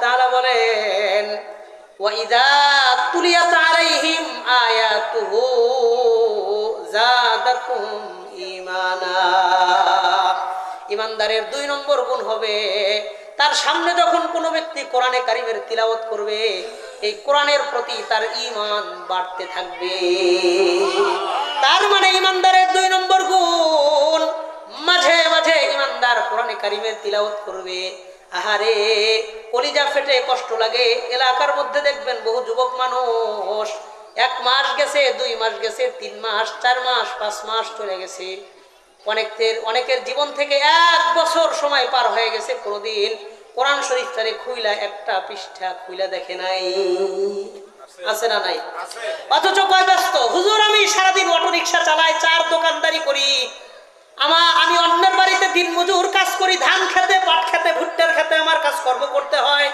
তাআলা বলেন ইমানদারের দুই নম্বর গুণ হবে, তার সামনে যখন কোনো ব্যক্তি কোরআনে কারিমের তিলাওয়াত করবে, এই কোরআনের প্রতি তার ইমান বাড়তে থাকবে। তার মানে ইমানদারের দুই নম্বর গুণ, মাঝে মাঝে ইমানদার কোরআনে কারিমের তিলাওয়াত করবে। আহারে কলিজা ফেটে কষ্ট লাগে। এলাকার মধ্যে দেখবেন বহু যুবক মানুষ। এক মাস গেছে দুই মাস গেছে তিন মাস চার মাস পাঁচ মাস চলে গেছে। অনেকের অনেকের জীবন থেকে এক বছর সময় পার হয়ে গেছে। কোনোদিন কোরআন শরীফ তারে খুইলা একটা পৃষ্ঠা খুইলা দেখে নাই। আছে। না নাই? অথচ কয় ব্যস্ত হুজুর আমি সারাদিন অটো রিক্সা চালাই চার দোকানদারি করি আমার আমি অন্যের বাড়িতে দিন মজুর কাজ করি ধান খেতে পাট খেতে ভুট্টার খেতে আমার কাজ কর্ম করতে হয়।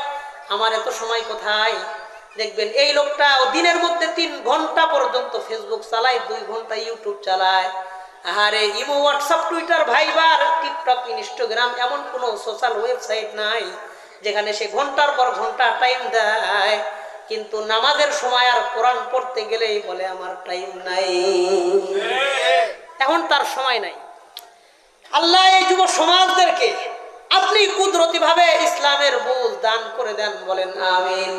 আমার এত সময় কোথায়? দেখবেন এই লোকটা দিনের মধ্যে তিন ঘণ্টা পর্যন্ত ফেসবুক চালায় দুই ঘণ্টা ইউটিউব চালায়। আরে imo WhatsApp Twitter Viber TikTok Instagram এমন কোনো সোশ্যাল ওয়েবসাইট নাই যেখানে সে ঘণ্টার পর ঘণ্টা টাইম দেয়। কিন্তু নামাজের সময় আর কোরআন পড়তে গেলেই বলে আমার টাইম নাই। এখন তার সময় নাই। আল্লাহ এই যুব সমাজদেরকে আপনি কুদরতি ভাবে ইসলামের বুঝ দান করে দেন বলেন আমিন।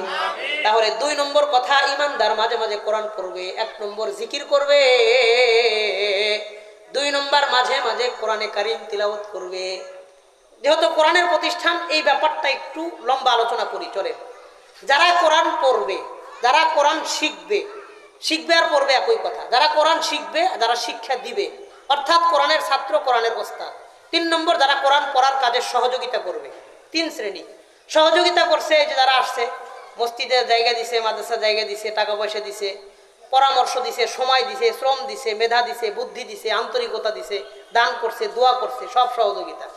তাহলে দুই নম্বর কথা ইমানদার মাঝে মাঝে কোরআন পড়বে এক নম্বর জিকির করবে দুই নম্বর মাঝে মাঝে কোরআনে কারিম তিলাওয়াত করবে। যেহেতু কোরআনের প্রতিষ্ঠান এই ব্যাপারটা একটু লম্বা আলোচনা করি চলে যারা কোরআন পড়বে যারা কোরআন শিখবে শিখবে আর পড়বে একই কথা। যারা কোরআন শিখবে যারা শিক্ষা দিবে অর্থাৎ কোরআনের ছাত্র, কোরআনের ওস্তাদ তিন নম্বর, যারা কোরআন পড়ার কাজে সহযোগিতা করবে। তিন শ্রেণি। সহযোগিতা করছে যে যারা আসছে মসজিদের জায়গা দিছে, মাদ্রাসা জায়গা দিছে, টাকা পয়সা দিছে, পরামর্শ দিছে, সময় দিছে, শ্রম দিছে, মেধা দিছে, বুদ্ধি দিছে, আন্তরিকতা দিছে, দান করছে, দোয়া করছে, সব সহযোগিতা।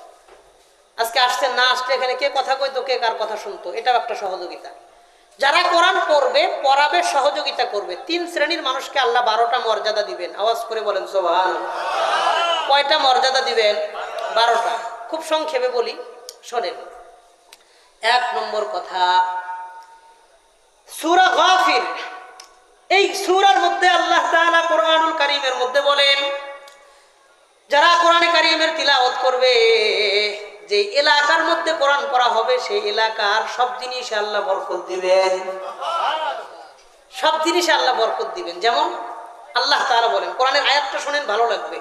আজকে আসছেন না আসলে এখানে কে কথা কইতো, কে কার কথা শুনতো, এটাও একটা সহযোগিতা। যারা কোরআন পড়বে, পড়াবে, সহযোগিতা করবে, তিন শ্রেণির মানুষকে আল্লাহ বারোটা মর্যাদা দিবেন। আওয়াজ করে বলেন সোভান কয়টা মর্যাদা দিবেন? বারোটা। খুব সংক্ষেপে বলি, শোনেন। এক নম্বর কথা, সুরা গাফির। এই সুরার মধ্যে আল্লাহ তাআলা কোরআনুল কারীমের মধ্যে বলেন, যারা কোরআনে কারিমের তিলাওয়াত করবে, যে এলাকার মধ্যে কোরআন পড়া হবে, সেই এলাকার সব জিনিসে আল্লাহ বরকত দিবেন। সব জিনিসে আল্লাহ বরকত দিবেন। যেমন আল্লাহ তাআলা বলেন, কোরআনের আয়াতটা শুনেন, ভালো লাগবে।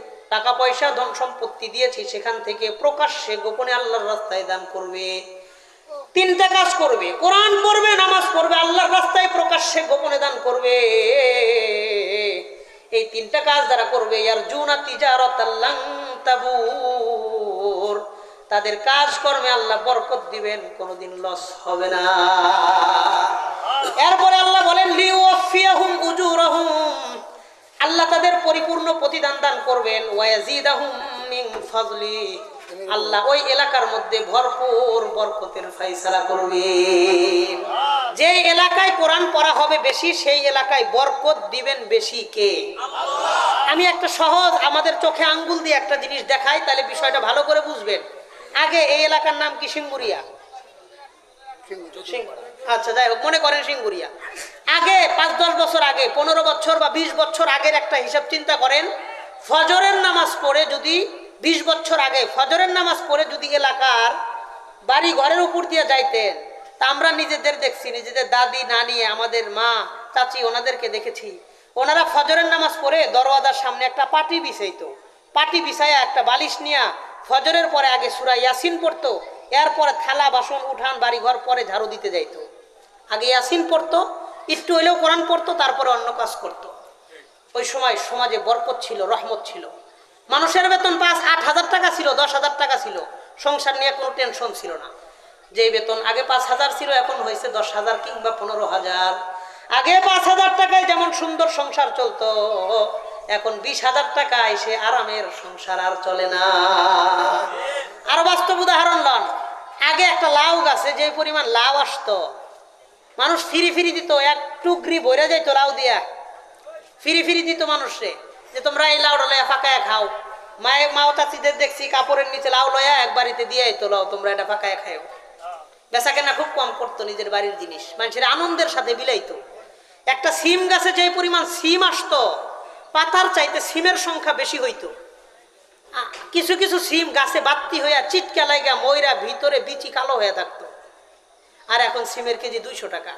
টাকা পয়সা ধন সম্পত্তি দিয়েছি, সেখান থেকে প্রকাশ্যে গোপনে আল্লাহর রাস্তায় দান করবে। তিনটা কাজ করবে। কোরআন পড়বে, নামাজ পড়বে, আল্লাহর রাস্তায় প্রকাশ্যে গোপনে দান করবে। এই তিনটা কাজ যারা করবে ইয়ার জুনা তিজারত তাবুর তাদের কাজ কর্মে আল্লাহ বরকত দিবেন, কোনোদিন লস হবে না। এরপরে তাদের পরিপূর্ণ প্রতিদান দান করবেন। আল্লাহ ওই এলাকার মধ্যে ভরপুর বরকতের ফাইসালা করবে যে এলাকায় কোরআন পড়া হবে বেশি সেই এলাকায় বরকত দিবেন বেশি কে? আমি একটা সহজ আমাদের চোখে আঙ্গুল দিয়ে একটা জিনিস দেখাই তাহলে বিষয়টা ভালো করে বুঝবেন। আগে এই এলাকার নাম কি? সিঙ্গুরিয়া। সিং- আচ্ছা যাই হোক মনে করেন সিঙ্গুরিয়া। আগে, পাঁচ, দশ বছর আগে, পনেরো বছর বা বিশ বছর আগের একটা হিসাব চিন্তা করেন, ফজরের নামাজ পড়ে যদি বিশ বছর আগে, ফজরের নামাজ পড়ে যদি এলাকার বাড়ি ঘরের উপর দিয়ে যাইতেন, তা আমরা নিজেদের দেখছি, নিজেদের দাদি, নানি, আমাদের মা, চাচি, ওনাদেরকে দেখেছি। ওনারা ফজরের নামাজ পড়ে দরওয়াজার সামনে একটা পাটি বিছাইতো। পাটি বিছাইয়া একটা বালিশ নিয়া ফজরের পরে আগে সুরা ইয়াসিন পড়তো, এরপরে থালা, বাসন, উঠান বাড়ি ঘর পরে ঝাড়ু দিতে যাইতো। আগে ইয়াসিন পড়তো একটু হইলেও কোরআন পড়তো, তারপরে অন্য কাজ করতো। ওই সময় সমাজে বরকত ছিল, রহমত ছিল। মানুষের বেতন পাঁচ, আট হাজার টাকা ছিল, দশ হাজার টাকা ছিল। সংসার নিয়ে কোনো টেনশন ছিল না। যে বেতন আগে পাঁচ হাজার ছিল, এখন হয়েছে দশ হাজার কিংবা পনেরো হাজার। আগে পাঁচ হাজার টাকায় যেমন সুন্দর সংসার চলতো, এখন বিশ হাজার টাকা এসে আরামের সংসার আর চলে না। আরও বাস্তব উদাহরণ লন। আগে একটা লাউ গাছে যে পরিমাণ লাউ আসতো মানুষ ফিরি ফিরি দিত, এক টুকরি বইরা যাইতো লাউ দিয়া। ফিরি ফিরি দিত মানুষে, যে তোমরা এই লাউটা লয়া ফাঁকায় খাও। মায়ে মাও চাচিদের দেখছি কাপড়ের নিচে লাউ লয়া এক বাড়িতে দিয়ে তো লাও, তোমরা এটা ফাঁকায় খাও বেচা কেনা খুব কম করতো নিজের বাড়ির জিনিস, মানুষের আনন্দের সাথে বিলাইতো। একটা সিম গাছে যে পরিমাণ সিম আসতো, পাতার চাইতে সিমের সংখ্যা বেশি হইতো। কিছু কিছু সিম গাছে বাত্তি হইয়া চিটকা লাগা ময়রা ভিতরে বিচি কালো হয়ে থাকতো। আর এখন সিমের কেজি দুইশো টাকা।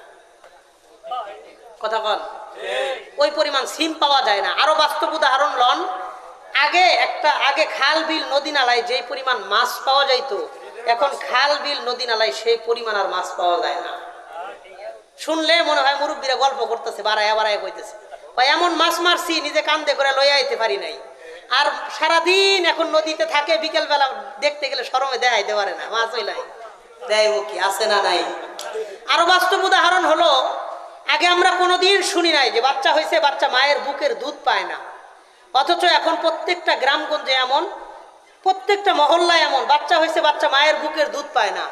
কথা কন। ওই পরিমাণ সিম পাওয়া যায় না। আরও বাস্তব উদাহরণ লন। আগে একটা, আগে খাল, বিল, নদী, নালায় যেই পরিমাণ মাছ পাওয়া যাইতো, এখন খাল, বিল, নদী, নালায় সেই পরিমাণ আর মাছ পাওয়া যায় না। শুনলে মনে হয় মুরব্বীরা গল্প করতেছে, বাড়ায় বাড়ায় কইতেছে। ভাই এমন মাছ মারছি, নিজে কান্দে করে লইয়া আইতে পারি নাই। আর সারাদিন এখন নদীতে থাকে বিকেল বেলা দেখতে গেলে সরমে দেখাইতে পারে না। মাছ হইলাই দেয় ও কি, আছে না নাই? আরও বাস্তব উদাহরণ হলো, আগে আমরা কোনোদিন শুনি নাই যে বাচ্চা হয়েছে, বাচ্চা মায়ের বুকের দুধ পায় না। অথচ এখন প্রত্যেকটা গ্রামগঞ্জে এমন, প্রত্যেকটা মহল্লায় এমন, বাচ্চা হয়েছে, বাচ্চা মায়ের বুকের দুধ পায় না।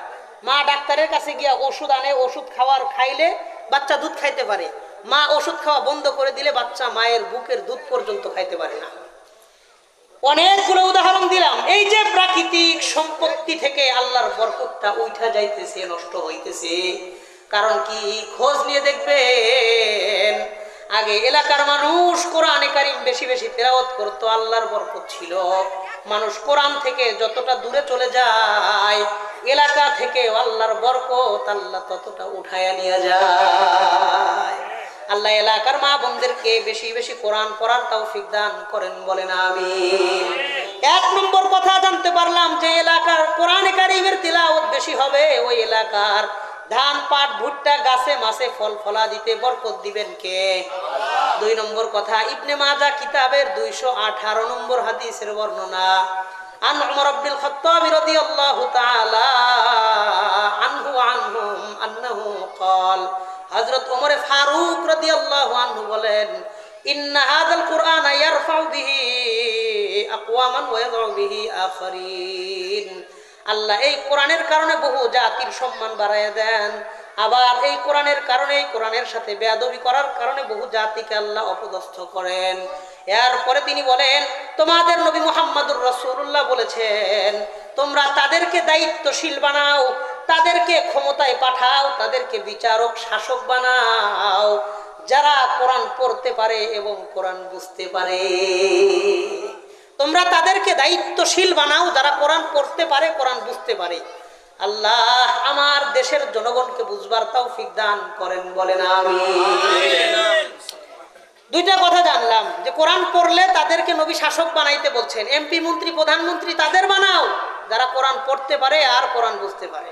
মা ডাক্তারের কাছে গিয়া ওষুধ আনে, ওষুধ খাওয়ার খাইলে বাচ্চা দুধ খাইতে পারে। মা ওষুধ খাওয়া বন্ধ করে দিলে বাচ্চা মায়ের বুকের দুধ পর্যন্ত খাইতে পারে না। অনেকগুলো উদাহরণ দিলাম। এই যে প্রাকৃতিক সম্পত্তি থেকে আল্লাহর বরকতটা উঠা যাইতেছে, নষ্ট হইতেছে। কারণ কি? খোঁজ নিয়ে দেখবেন, আগে এলাকার মানুষ কোরআনে কারিম বেশি বেশি তেলাওয়াত করতো, আল্লাহর বরকত ছিল। মানুষ কোরআন থেকে যতটা দূরে চলে যায়, এলাকা থেকে আল্লাহর বরকত আল্লাহ ততটা উঠায়া নিয়ে যায়। আল্লাহ এলাকার মা বোনদেরকে বেশি বেশি কোরআন পড়ার তৌফিক দান করেন বলেন আমি এক নম্বর কথা জানতে পারলাম যে এলাকার কোরআনে কারিমের তিলাওয়াত বেশি হবে, ওই এলাকার ধান পাট ভুট্টা গাছে মাছে ফল ফলা দিতে বরকত দিবেন কে দুই নম্বর কথা ইবনে মাজা কিতাবের দুইশো আঠারো নম্বর হাদিসের বর্ণনা عن عمر بن الخطاب رضي الله تعالى عنه عنهم أنه قال হযরত ওমর ফারুক রাদিয়াল্লাহু আনহু বলেন ইন্না হাযাল কুরআন ইয়ারফাউ বিহি আকওয়ামান ওয়া ইয়াদউ বিহি আখারিন আল্লাহ এই কোরআনের কারণে বহু জাতির সম্মান বাড়ায় দেন। আবার এই কোরআনের কারণে, এই কোরআনের সাথে বেয়াদবি করার কারণে বহু জাতিকে আল্লাহ অপদস্থ করেন। এরপরে তিনি বলেন, তোমাদের নবী মুহাম্মদুর রাসূলুল্লাহ বলেছেন, তোমরা তাদেরকে দায়িত্বশীল বানাও, তাদেরকে ক্ষমতায় পাঠাও, তাদেরকে বিচারক, শাসক বানাও। যারা কোরআন পড়তে পারে এবং কোরআন বুঝতে পারে। তোমরা তাদেরকে দায়িত্বশীল বানাও, যারা কোরআন পড়তে পারে, কোরআন বুঝতে পারে। আল্লাহ আমার দেশের জনগণকে বুঝবার তৌফিক দান করেন বলেন আমি দুইটা কথা জানলাম, যে কোরআন পড়লে তাদেরকে নবী শাসক বানাইতে বলছেন। এমপি মন্ত্রী, প্রধানমন্ত্রী তাদের বানাও, যারা কোরআন পড়তে পারে আর কোরআন বুঝতে পারে।